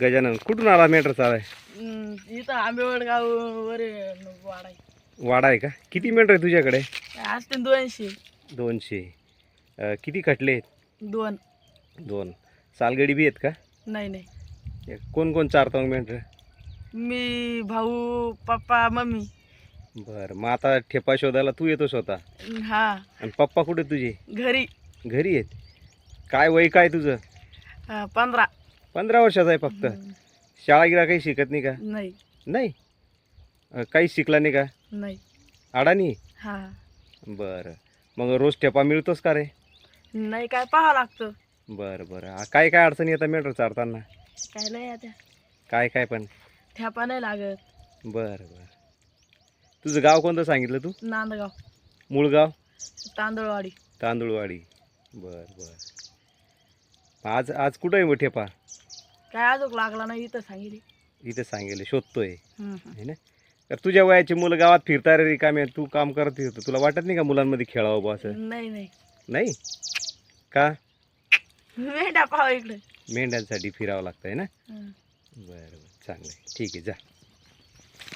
गजानन. कुठून आला मेंढर चालाय इथं आंबेवडगाव वर वाडा आहे. वाडा आहे का? किती मेंढर आहे तुझ्याकडे? असते दोनशे. दोनशे. अं, किती खटले आहेत? दोन. दोन. सालगडी बी आहेत का? नाही नाही. कोण कोण चारतो मेंढर मी भाऊ पप्पा मम्मी. बरं मग आता ठेपा शोधायला तू येतो स्वतः. हा. आणि पप्पा कुठे तुझे? घरी. घरी आहेत? काय वय काय तुझं? पंधरा. पंधरा वर्षाचं आहे फक्त. शाळा गिळा काही शिकत नाही का? नाही. नाही? अं, काहीच शिकला नाही का? नाही. अडाणी? हा. बरं. मग रोज ठेपा मिळतोस का रे? नाही काय पाहावं लागतं. बरं बरं. आ, काय काय अडचणी येतात मेंढर चारताना? काय नाही आता. काय काय पण? ठ्यापा नाही लागत. बरं बरं. तुझं गाव कोणतं सांगितलं तू? नांदगाव. मूळ गाव तांदूळवाडी. तांदूळवाडी. बरं बरं. आज आज कुठं आहे मग ठेपा? काय अजून लागला नाही इथं सांगितले. इथं सांगेल शोधतोय. हम्म, हम्म. है ना? तर तुझ्या वयाची मुलं गावात फिरता रे रिकामे तू काम करत फिरतो तुला वाटत नाही का मुलांमध्ये खेळावं बा असं? नाही नाही. नाही? का? मेंढ्या पाहावं इकडे. मेंढ्यांसाठी फिरावं लागतं आहे ना? हम्म. बरं बरं. चांगलं आहे ठीक आहे जा.